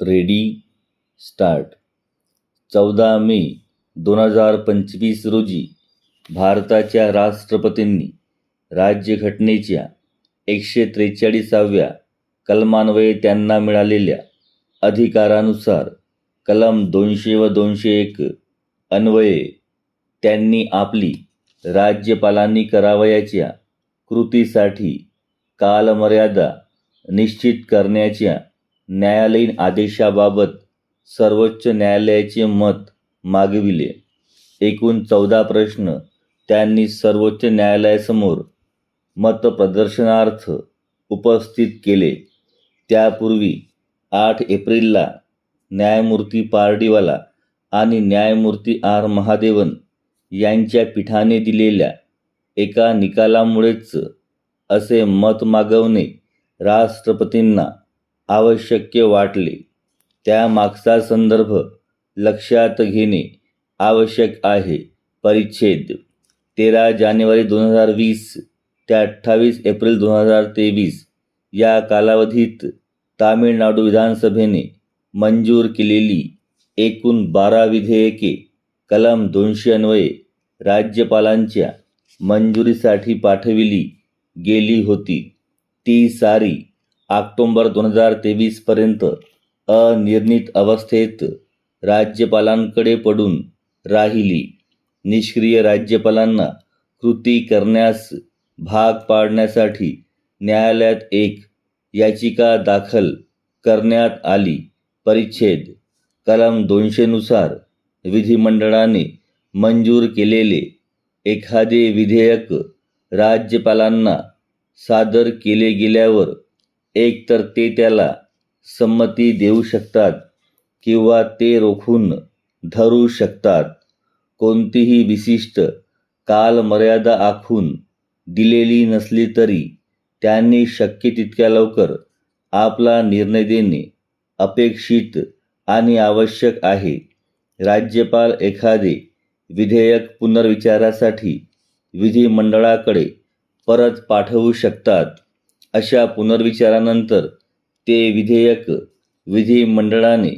Ready start. चौदा मे दोन हजार पंचवीस रोजी भारताच्या राष्ट्रपतींनी राज्यघटनेच्या एकशे त्रेचाळीसाव्या कलमान्वये त्यांना मिळालेल्या अधिकारानुसार कलम दोनशे व दोनशे एक अन्वये त्यांनी आपली राज्यपालांनी करावयाच्या कृतीसाठी कालमर्यादा निश्चित करण्याच्या न्यायालयीन आदेशाबाबत सर्वोच्च न्यायालयाचे मत मागविले. एकूण चौदा प्रश्न त्यांनी सर्वोच्च न्यायालयासमोर मतप्रदर्शनार्थ उपस्थित केले. त्यापूर्वी आठ एप्रिलला न्यायमूर्ती पारडीवाला आणि न्यायमूर्ती आर महादेवन यांच्या पीठाने दिलेल्या एका निकालामुळेच असे मत मागवणे राष्ट्रपतींना आवश्यक वाटले. त्यामागचा संदर्भ लक्षात घेणे आवश्यक आहे. परिच्छेद. तेरा जानेवारी दोन हजार वीस ते अठ्ठावीस एप्रिल दोन हजार तेवीस या कालावधीत तामिळनाडू विधानसभेने मंजूर केलेली एकूण बारा विधेयके कलम दोनशे अन्वये राज्यपालांच्या मंजुरीसाठी पाठविली गेली होती. ती सारी ऑक्टोंबर दोन हजार तेवीसपर्यंत अनिर्णित अवस्थेत राज्यपालांकडे पडून राहिली. निष्क्रिय राज्यपालांना कृती करण्यास भाग पाडण्यासाठी न्यायालयात एक याचिका दाखल करण्यात आली. परिच्छेद कलम दोनशेनुसार विधिमंडळाने मंजूर केलेले एखादे विधेयक राज्यपालांना सादर केले गेल्यावर एकतर ते त्याला संमती देऊ शकतात किंवा ते रोखून धरू शकतात. कोणतीही विशिष्ट कालमर्यादा आखून दिलेली नसली तरी त्यांनी शक्य तितक्या लवकर आपला निर्णय देणे अपेक्षित आणि आवश्यक आहे. राज्यपाल एखादे विधेयक पुनर्विचारासाठी विधिमंडळाकडे परत पाठवू शकतात. अशा पुनर्विचारानंतर ते विधेयक विधिमंडळाने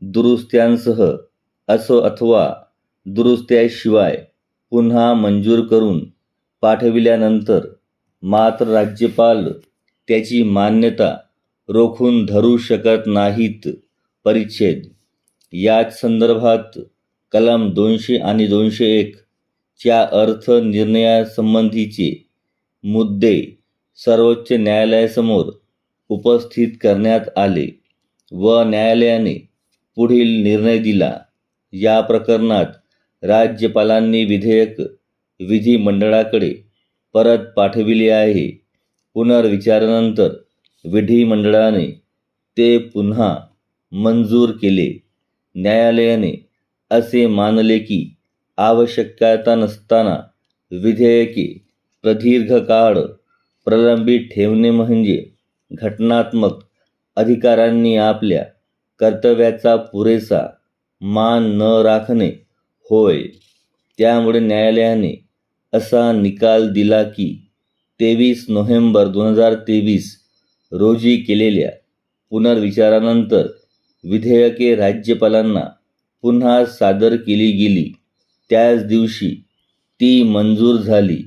दुरुस्त्यांसह असो अथवा दुरुस्त्याशिवाय पुन्हा मंजूर करून पाठविल्यानंतर मात्र राज्यपाल त्याची मान्यता रोखून धरू शकत नाहीत. परिच्छेद. याच संदर्भात कलम दोनशे आणि दोनशे एक च्या अर्थ निर्णयासंबंधीचे मुद्दे सर्वोच्च न्यायालयासमोर उपस्थित करण्यात आले व न्यायालयाने पुढील निर्णय दिला. या प्रकरणात राज्यपालांनी विधेयक विधिमंडळाकडे परत पाठविले आहे. पुनर्विचारानंतर विधिमंडळाने ते पुन्हा मंजूर केले. न्यायालयाने असे मानले की आवश्यकता नसताना विधेयके प्रदीर्घ काळ प्रलंबित ठेवणे म्हणजे घटनात्मक अधिकारांनी आपल्या कर्तव्याचा पुरेसा मान न राखणे होय. त्यामुळे न्यायालयाने असा निकाल दिला की तेवीस नोव्हेंबर दोन हजार तेवीस रोजी केलेल्या पुनर्विचारानंतर विधेयके राज्यपालांना पुन्हा सादर केली गेली. त्याच दिवशी ती मंजूर झाली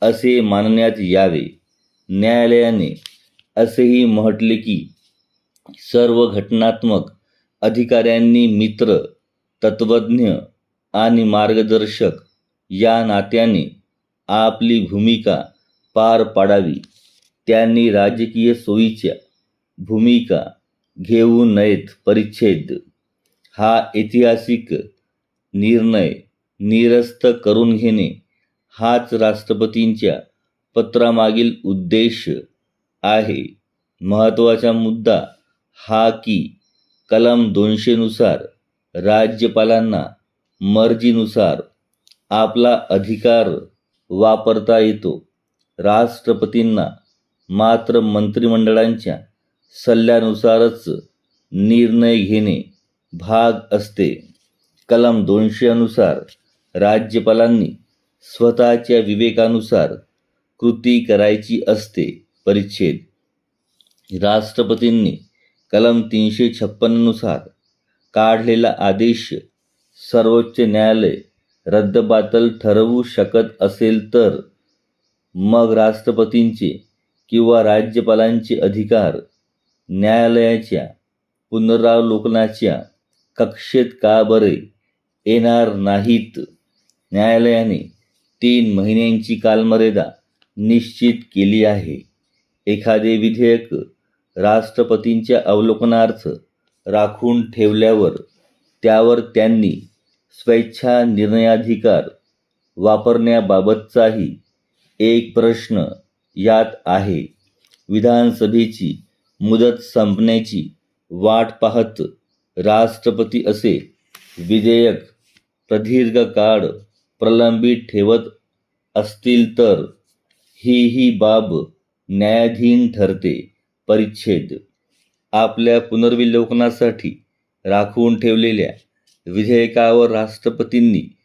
असे मानण्यात यावे. न्यायालयाने असेही म्हटले की सर्व घटनात्मक अधिकाऱ्यांनी मित्र तत्वज्ञ आणि मार्गदर्शक या नात्याने आपली भूमिका पार पाडावी. त्यांनी राजकीय सोयीच्या भूमिका घेऊ नयेत परिच्छेद. हा ऐतिहासिक निर्णय निरस्त करून घेणे हाच राष्ट्रपतींच्या पत्रामागील उद्देश आहे. महत्त्वाचा मुद्दा हा की कलम दोनशेनुसार राज्यपालांना मर्जीनुसार आपला अधिकार वापरता येतो. राष्ट्रपतींना मात्र मंत्रिमंडळांच्या सल्ल्यानुसारच निर्णय घेणे भाग असते. कलम दोनशे अनुसार राज्यपालांनी स्वतःच्या विवेकानुसार कृती करायची असते. परिच्छेद. राष्ट्रपतींनी कलम तीनशे छप्पन्ननुसार काढलेला आदेश सर्वोच्च न्यायालय रद्दबातल ठरवू शकत असेल तर मग राष्ट्रपतींचे किंवा राज्यपालांचे अधिकार न्यायालयाच्या पुनरावलोकनाच्या कक्षेत का बरे येणार नाहीत? न्यायालयाने तीन महिन्यांची कालमर्यादा निश्चित केली आहे. एखादे विधेयक राष्ट्रपतींच्या अवलोकनार्थ राखून ठेवल्यावर त्यावर त्यांनी स्वेच्छा निर्णयाधिकार वापरण्याबाबतचाही एक प्रश्न यात आहे. विधानसभेची मुदत संपण्याची वाट पाहत राष्ट्रपती असे विधेयक प्रदीर्घ काळ प्रलंबित ठेवत असतील तर ही ही बाब न्यायाधीन ठरते. परिच्छेद. आपल्या पुनर्विलोकनासाठी राखून ठेवलेल्या विधेयकावर राष्ट्रपतींनी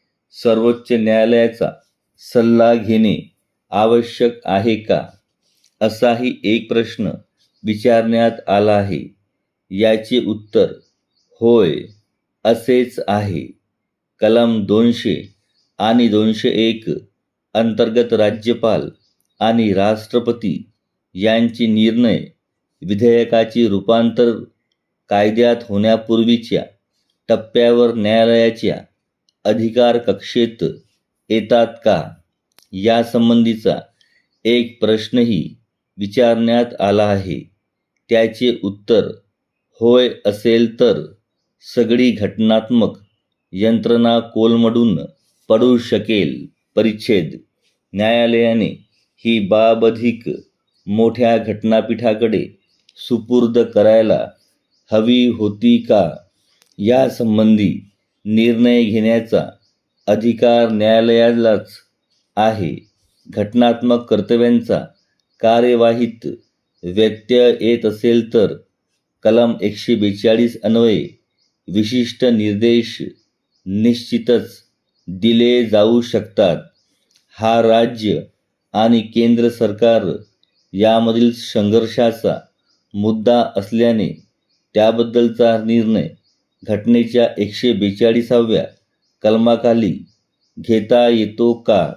सर्वोच्च न्यायालयाचा सल्ला घेणे आवश्यक आहे का? असाही एक प्रश्न विचारण्यात आला आहे. याचे उत्तर होय असेच आहे. कलम दोनशे आणि दोनशे एक अंतर्गत राज्यपाल आणि राष्ट्रपती यांचे निर्णय विधेयकाची रूपांतर कायद्यात होण्यापूर्वीच्या टप्प्यावर न्यायालयाच्या अधिकार कक्षेत येतात का? यासंबंधीचा एक प्रश्नही विचारण्यात आला आहे. त्याचे उत्तर होय असेल तर सगळी घटनात्मक यंत्रणा कोलमडून पडू शकेल. परिच्छेद. न्यायालयाने ही बाब अधिक मोठ्या घटनापीठाकडे सुपूर्द करायला हवी होती का? यासंबंधी निर्णय घेण्याचा अधिकार न्यायालयालाच आहे. घटनात्मक कर्तव्यांचा कार्यवाहीत व्यत्यय येत असेल तर कलम एकशे बेचाळीस अन्वये विशिष्ट निर्देश निश्चितच दिले जाऊ शकतात. हा राज्य आणि केंद्र सरकार यामधील संघर्षाचा मुद्दा असल्याने त्याबद्दलचा निर्णय घटनेच्या एकशे बेचाळीसाव्या कलमाखाली घेता येतो का?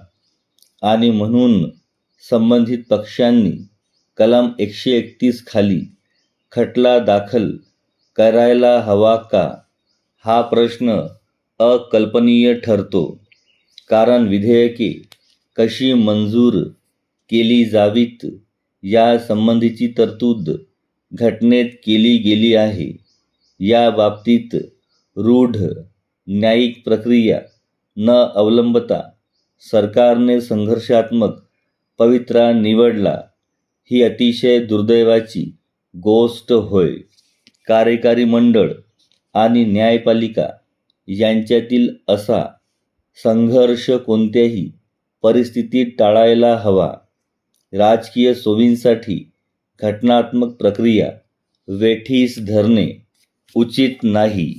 आणि म्हणून संबंधित पक्षांनी कलम एकशे एकतीस खाली खटला दाखल करायला हवा का? हा प्रश्न अकल्पनीय ठरतो. कारण विधेयके कशी मंजूर केली जावीत या संबंधीची तरतूद घटनेत केली गेली आहे. या बाबतीत रूढ न्यायिक प्रक्रिया न अवलंबता सरकारने संघर्षात्मक पवित्रा निवडला. ही अतिशय दुर्दैवाची गोष्ट होय. कार्यकारी मंडळ आणि न्यायपालिका यांच्यातील असा संघर्ष कोणत्याही परिस्थितीत टाळायला हवा. राजकीय सोयींसाठी घटनात्मक प्रक्रिया वेठीस धरणे उचित नाही.